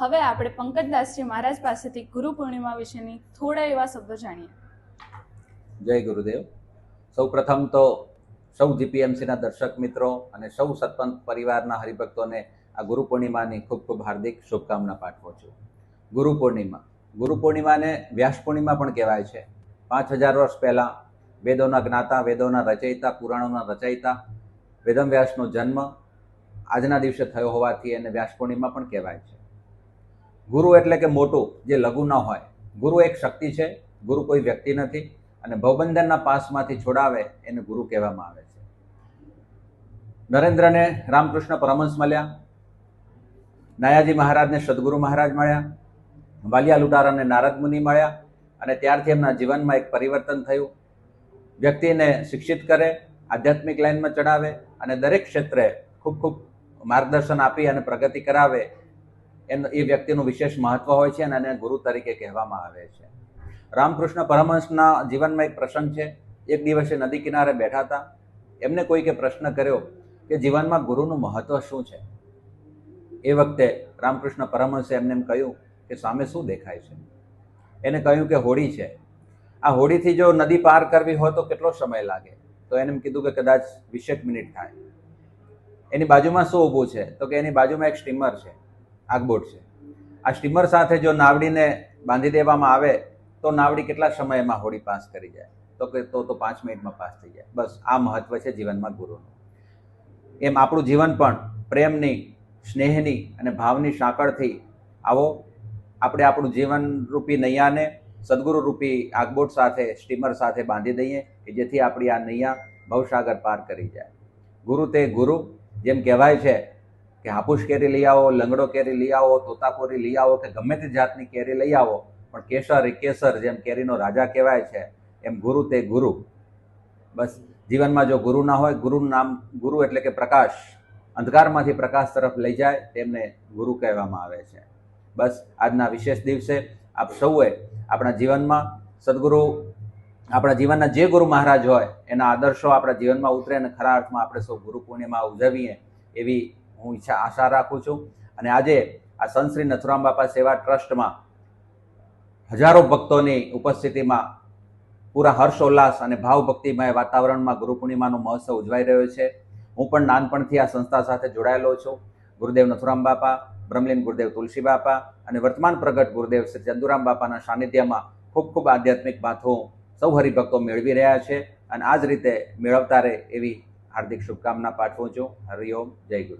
હવે આપણે પંકજદાસજી મહારાજ પાસેથી ગુરુ પૂર્ણિમા વિશેની થોડા એવા શબ્દો જાણીએ. જય ગુરુદેવ. સૌ પ્રથમ તો સૌ જીપીએમસીના દર્શક મિત્રો અને સૌ સતપંથ પરિવારના હરિભક્તોને આ ગુરુ પૂર્ણિમાની ખૂબ ખૂબ હાર્દિક શુભકામના પાઠવું છું. ગુરુ પૂર્ણિમા. ગુરુ પૂર્ણિમાને વ્યાસ પૂર્ણિમા પણ કહેવાય છે. પાંચ હજાર વર્ષ પહેલાં વેદોના જ્ઞાતા, વેદોના રચયિતા, પુરાણોના રચયિતા, વેદમ વ્યાસનો જન્મ આજના દિવસે થયો હોવાથી એને વ્યાસ પૂર્ણિમા પણ કહેવાય છે. ગુરુ એટલે કે મોટું, જે લઘુ ન હોય. ગુરુ એક શક્તિ છે, ગુરુ કોઈ વ્યક્તિ નથી અને ભવબંધનના પાસમાંથી છોડાવે એને ગુરુ કહેવામાં આવે છે. નરેન્દ્રને રામકૃષ્ણ પરમહંસ મળ્યા, નાયાજી મહારાજને સદગુરુ મહારાજ મળ્યા, વાલિયા લુટારાને નારદ મુનિ મળ્યા અને ત્યારથી એમના જીવનમાં એક પરિવર્તન થયું. વ્યક્તિને શિક્ષિત કરે, આધ્યાત્મિક લાઈનમાં ચડાવે અને દરેક ક્ષેત્રે ખૂબ ખૂબ માર્ગદર્શન આપી અને પ્રગતિ કરાવે એનું, એ વ્યક્તિનું વિશેષ મહત્વ હોય છે અને એને ગુરુ તરીકે કહેવામાં આવે છે. રામકૃષ્ણ પરમહંસના જીવનમાં એક પ્રસંગ છે. એક દિવસે નદી કિનારે બેઠા હતા. એમને કોઈકે પ્રશ્ન કર્યો કે જીવનમાં ગુરુનું મહત્વ શું છે? એ વખતે રામકૃષ્ણ પરમહંસે એમને એમ કહ્યું કે સામે શું દેખાય છે? એને કહ્યું કે હોડી છે. આ હોડીથી જો નદી પાર કરવી હોય તો કેટલો સમય લાગે? તો એને એમ કીધું કે કદાચ વીસેક મિનિટ થાય. એની બાજુમાં શું ઊભું છે? તો કે એની બાજુમાં એક સ્ટીમર છે. આગબોટ છે. આ સ્ટીમર સાથે જો નાવડીને બાંધી દેવામાં આવે, તો નાવડી કેટલા સમયમાં હોડી પાસ કરી જાય? તો કે તો તો પાંચ મિનિટમાં પાસ થઈ જાય. બસ, આ મહત્વ છે જીવનમાં ગુરુનું. એમ આપણું જીવન પણ પ્રેમની, સ્નેહની અને ભાવની સાંકળથી આવો. આપણે આપણું જીવન રૂપી નૈયાને સદગુરુ રૂપી આગબોટ સાથે, સ્ટીમર સાથે બાંધી દઈએ કે જેથી આપણી આ નૈયા ભવસાગર પાર કરી જાય. ગુરુ તે ગુરુ, જેમ કહેવાય છે કે હાપુસ કેરી લઈ આવો, લંગડો કેરી લઈ આવો, તોતાપુરી લઈ આવો કે ગમે તે જાતની કેરી લઈ આવો, પણ કેસર એ કેસર જેમ કેરીનો રાજા કહેવાય છે, એમ ગુરુ તે ગુરુ. બસ, જીવનમાં જો ગુરુ ના હોય, ગુરુનું નામ, ગુરુ એટલે કે પ્રકાશ, અંધકારમાંથી પ્રકાશ તરફ લઈ જાય તેમને ગુરુ કહેવામાં આવે છે. બસ, આજના વિશેષ દિવસે આપ સૌએ આપણા જીવનમાં સદગુરુ, આપણા જીવનના જે ગુરુ મહારાજ હોય, એના આદર્શો આપણા જીવનમાં ઉતરે અને ખરા અર્થમાં આપણે સૌ ગુરુ પૂર્ણિમા ઉજવીએ એવી હું ઈચ્છા આશા રાખું છું. અને આજે આ સંશ્રી નથુરામ બાપા સેવા ટ્રસ્ટમાં હજારો ભક્તોની ઉપસ્થિતિમાં પૂરા હર્ષોલ્લાસ અને ભાવભક્તિમય વાતાવરણમાં ગુરુ પૂર્ણિમાનો મહોત્સવ ઉજવાઈ રહ્યો છે. હું પણ નાનપણથી આ સંસ્થા સાથે જોડાયેલો છું. ગુરુદેવ નથુરામ બાપા, બ્રહ્મલીન ગુરુદેવ તુલસી બાપા અને વર્તમાન પ્રગટ ગુરુદેવ શ્રી ચંદુરામ બાપાના સાનિધ્યમાં ખૂબ ખૂબ આધ્યાત્મિક બાથો સૌ હરિભક્તો મેળવી રહ્યા છે અને આ જ રીતે મેળવતા રહે એવી હાર્દિક શુભકામના પાઠવું છું. હરિઓમ જય ગુરુ.